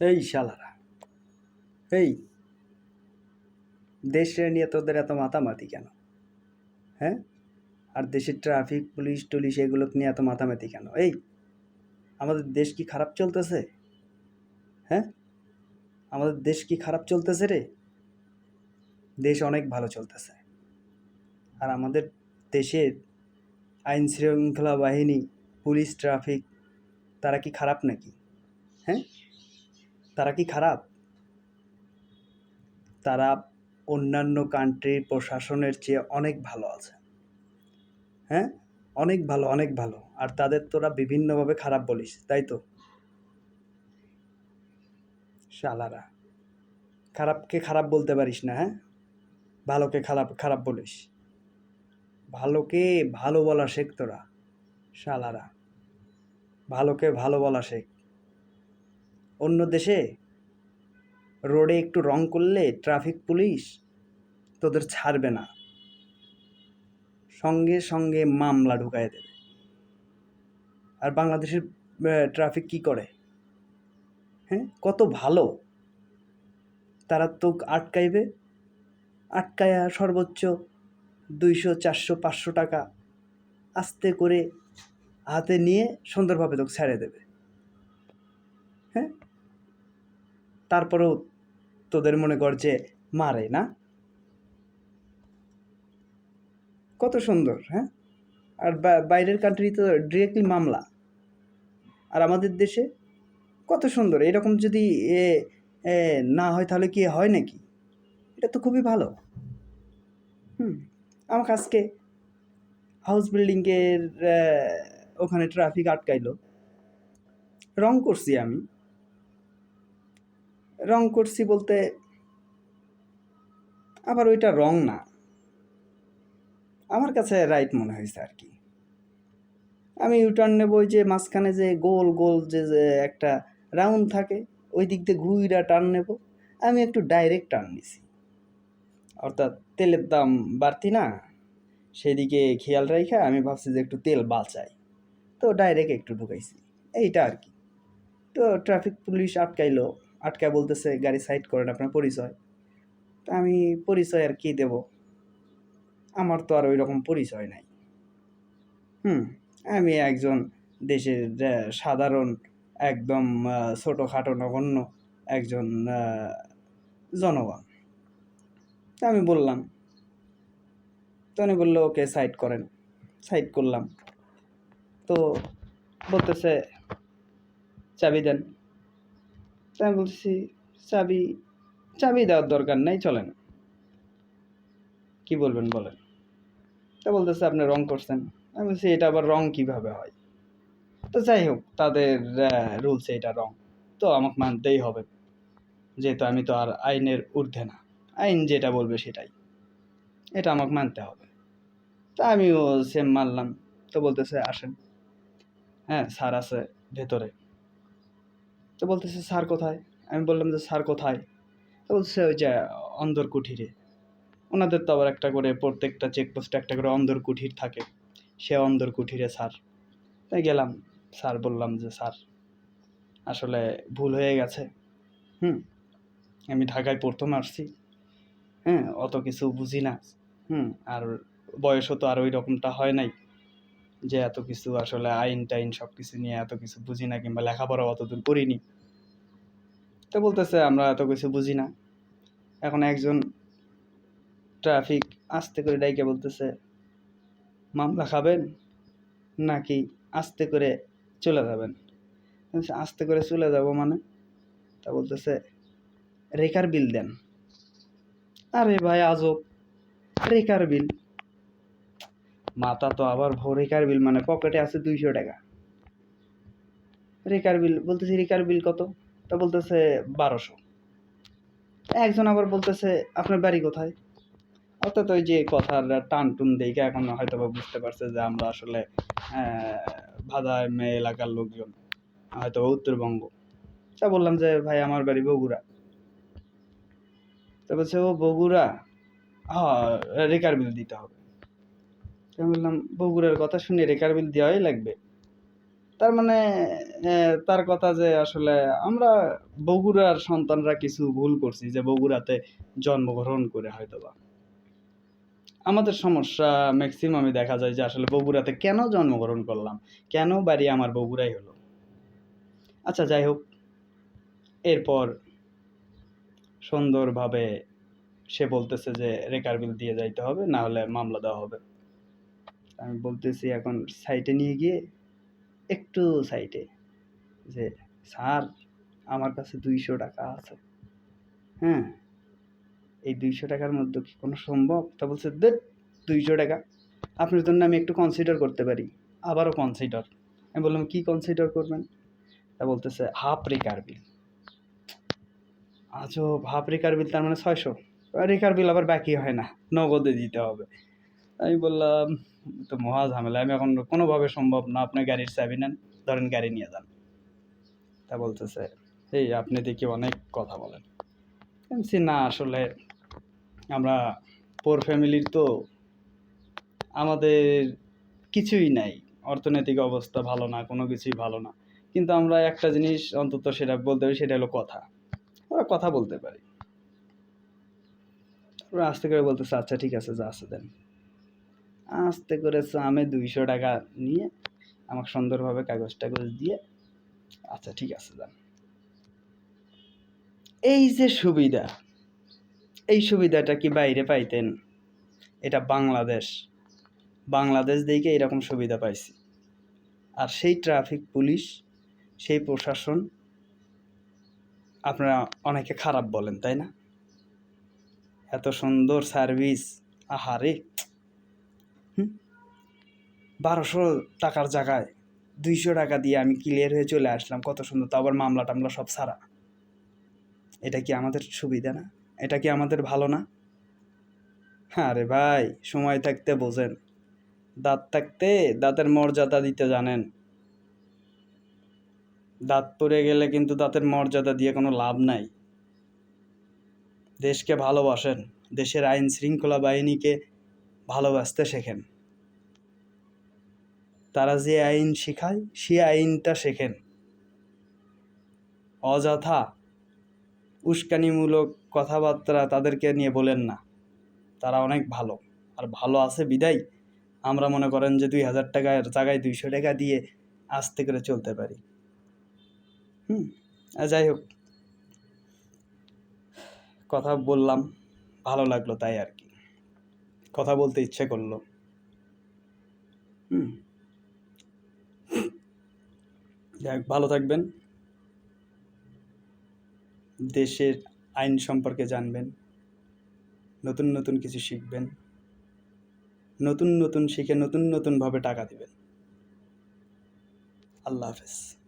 এই শালারা, এই দেশে নিয়ে তোদের এত মাতামাতি কেন? হ্যাঁ? আর দেশের ট্রাফিক পুলিশ টুলিশ এগুলো নিয়ে এত মাতামাতি কেন? এই, আমাদের দেশ কি খারাপ চলতেছে? হ্যাঁ? আমাদের দেশ কি খারাপ চলতেছে রে? দেশ অনেক ভালো চলতেছে। আর আমাদের দেশের আইন শৃঙ্খলা বাহিনী পুলিশ ট্রাফিক তারা কি খারাপ নাকি? হ্যাঁ? তারা কি খারাপ? তারা অন্যান্য কান্ট্রির প্রশাসনের চেয়ে অনেক ভালো আছে। হ্যাঁ? অনেক ভালো অনেক ভালো। আর তাদের তোরা বিভিন্নভাবে খারাপ বলিস, তাই তো? শালারা। খারাপকে খারাপ বলতে পারিস না হ্যাঁ? ভালোকে খারাপ খারাপ বলিস। ভালোকে ভালো বলা শেখ তোরা, শালারা। ভালোকে ভালো বলা শেখ। অন্য দেশে রোডে একটু রং করলে ট্রাফিক পুলিশ তোদের ছাড়বে না। সঙ্গে সঙ্গে মামলা ঢুকায় দেবে। আর বাংলাদেশের ট্রাফিক কি করে? হ্যাঁ কত ভালো। তারা তো আটকাইবে। আটকায়া সর্বোচ্চ দুইশো, চারশো, পাঁচশো টাকা আস্তে করে হাতে নিয়ে সুন্দরভাবে তোকে ছেড়ে দেবে। হ্যাঁ তারপরেও তোদের মনে কর যে মারে, না? কত সুন্দর হ্যাঁ? আর বাইরের কান্ট্রি তো ডিরেক্টলি মামলা। আর আমাদের দেশে কত সুন্দর, এরকম যদি এ না হয় তাহলে কি হয় নাকি? এটা তো খুবই ভালো। হুম, আমাকে আজকে হাউস বিল্ডিংয়ের ওখানে ট্রাফিক আটকাইলো। রং করছি আমি। রং করছি বলতে আবার ওইটা রং না। আমার কাছে রাইট মনে হয়েছে আর কি। আমি ইউটার্ন নেব ওই যে মাঝখানে যে গোল গোল যে একটা রাউন্ড থাকে, ওই দিক দিয়ে ঘুইরা টার্ন নেব। আমি একটু ডাইরেক্ট টার্ন নিছি। অর্থাৎ তেলের দাম বাড়তি না, সেদিকে খেয়াল রাখা আমি ভাবছি যে একটু তেল বাঁচাই। তো ডাইরেক্ট একটু ঢুকাইছি। এইটা আর কি। তো ট্রাফিক পুলিশ আটকাইলো। আটকায় বলতেছে, গাড়ি সাইড করেন, আপনার পরিচয়। তা আমি পরিচয় আর কি দেব? আমার তো আর ওই রকম পরিচয় নাই। হুম, আমি একজন দেশের সাধারণ, একদম ছোটোখাটো, নগণ্য একজন জনগণ। তা আমি বললাম, তো উনি বলল, ওকে, সাইড করেন। সাইড করলাম। তো বলতেছে, চাবি দেন। তা আমি বলতেছি চাবি চাবি দেওয়ার দরকার নাই, চলেন। কি বলবেন, বলেন। তা বলতেছে, আপনি রং করছেন। আমি বলছি, এটা আবার রং কীভাবে হয়? তো যাই হোক, তাদের রুলস এটা রং। তো আমাকে মানতেই হবে, যেহেতু আমি তো আর আইনের ঊর্ধ্বে না। আইন যেটা বলবে সেটাই। এটা আমাকে মানতে হবে। তা আমিও সেম মানলাম। তো বলতেছে, আসেন। হ্যাঁ স্যার আছে ভেতরে। তো বলতেছে, স্যার কোথায়? আমি বললাম যে, স্যার কোথায়? তো বলছে ওই যে অন্দর কুঠিরে। ওনাদের তো আবার একটা করে প্রত্যেকটা চেকপোস্টে একটা করে অন্দর কুঠির থাকে। সে অন্দর কুঠিরে, স্যার। তাই গেলাম। স্যার বললাম যে, স্যার, আসলে ভুল হয়ে গেছে। হুম, আমি ঢাকায় প্রথম আসছি। হ্যাঁ অত কিছু বুঝি না। হুম, আর বয়সও তো আর ওই রকমটা হয় নাই। যে এত কিছু আসলে আইন টাইন সব কিছু নিয়ে এত কিছু বুঝি না কিংবা লেখাপড়া অতদূর করিনি। তো বলতেছে, আমরা এত কিছু বুঝি না। এখন একজন ট্রাফিক আস্তে করে ডাইকে বলতেছে, মামলা খাবেন নাকি আস্তে করে চলে যাবেন? আস্তে করে চলে যাব মানে? তা বলতেছে, রেকার বিল দেন। আরে ভাই, আজব! রেকার বিল? মাথা তো আবার রেকার বিল মানে পকেটে আছে দুইশো টাকা। রেকার বিল বলতেছি রেকার বিল কত? তা বলতেছে বারোশো। একজন আবার বলতেছে, আপনার বাড়ি কোথায়? অর্থাৎ ওই যে কথার টান টুন দেখে এখন হয়তো বা বুঝতে পারছে যে আমরা আসলে ভাদা মেয়ে এলাকার লোকজন হয়তো উত্তরবঙ্গ। তা বললাম যে, ভাই, আমার বাড়ি বগুড়া। তা বলছে, ও বগুড়া? হ্যাঁ রেকার বিল দিতে হবে। আমি বললাম, বগুড়ার কথা শুনে রেকার বিল দেওয়াই লাগবে। তার মানে তার কথা যে আসলে আমরা বগুড়ার সন্তানরা কিছু ভুল করছি যে বগুড়াতে জন্মগ্রহণ করে হয়তো বা আমাদের সমস্যা ম্যাক্সিমামই দেখা যায় যে আসলে বগুড়াতে কেন জন্মগ্রহণ করলাম? কেন বাড়ি আমার বগুড়াই হলো? আচ্ছা যাই হোক। এরপর সুন্দরভাবে সে বলতেছে যে রেকার বিল দিয়ে যাইতে হবে, না হলে মামলা দেওয়া হবে। আমি বলতেছি এখন সাইটে নিয়ে গিয়ে একটু সাইটে যে, স্যার, আমার কাছে দুইশো টাকা আছে। হ্যাঁ? এই দুইশো টাকার মধ্যে কি কোনো সম্ভব? তা বলছে, দেখ, দুইশো টাকা। আপনার জন্য আমি একটু কনসিডার করতে পারি। আবারও কনসিডার আমি বললাম, কি কনসিডার করবেন? তা বলতেছে হাফ রেকার বিল আচ্ছা হাফ রেকার বিল তার মানে ছয়শো। রেকার বিল আবার বাকি হয় না। নগদে দিতে হবে। আমি বললাম তো মহা ঝামেলা আমি এখন কোনোভাবে সম্ভব না আপনি গাড়ির চাবি নেন ধরেন গাড়ি নিয়ে যান। তা বলতেছে এই আপনি দেখি অনেক কথা বলেন। বলছি, না আসলে আমরা পোর ফ্যামিলির তো আমাদের কিছুই নাই অর্থনৈতিক অবস্থা ভালো না কোনো কিছুই ভালো না। কিন্তু আমরা একটা জিনিস অন্তত সেটা বলতে পারি সেটা হলো কথা। ওরা কথা বলতে পারি। আস্তে করে বলতেছে আচ্ছা ঠিক আছে যা আছে দেন। আস্তে করে আমি দুইশো টাকা নিয়ে আমাকে সুন্দরভাবে কাগজ টাগজ দিয়ে আচ্ছা ঠিক আছে, যান। এই যে সুবিধা, এই সুবিধাটা কি বাইরে পাইতেন? এটা বাংলাদেশ। বাংলাদেশ দিকে এরকম সুবিধা পাইছি। আর সেই ট্রাফিক পুলিশ, সেই প্রশাসন, আপনারা অনেকে খারাপ বলেন, তাই না? এত সুন্দর সার্ভিস, আহারে! বারোশো টাকার জায়গায় দুইশো টাকা দিয়ে আমি ক্লিয়ার হয়ে চলে আসলাম। কত সুন্দর, তো আবার মামলা টামলা সব সারা এটা কি আমাদের সুবিধা না? এটা কি আমাদের ভালো না? হ্যাঁ রে ভাই, সময় থাকতে বোঝেন। দাঁত থাকতে দাঁতের মর্যাদা দিতে জানেন। দাঁত পড়ে গেলে কিন্তু দাঁতের মর্যাদা দিয়ে কোনো লাভ নাই। দেশকে ভালোবাসেন, দেশের আইন শৃঙ্খলা বাহিনীকে ভালোবাসতে শেখেন। তারা যে আইন শেখায়, সে আইনটা শেখেন। অযথা উস্কানিমূলক কথাবার্তা তাদেরকে নিয়ে বলেন না। তারা অনেক ভালো। আর ভালো আছে বিদায়। আমরা মনে করেন যে দুই হাজার টাকার জায়গায় দুইশো টাকা দিয়ে আস্তে করে চলতে পারি। হুম যাই হোক। কথা বললাম, ভালো লাগল তাই আর কি। কথা বলতে ইচ্ছে করল। হুম। যাই ভালো থাকবেন। দেশের আইন সম্পর্কে জানবেন। নতুন নতুন কিছু শিখবেন। নতুন নতুন শিখে নতুন নতুনভাবে টাকা দিবেন। আল্লাহ হাফেজ।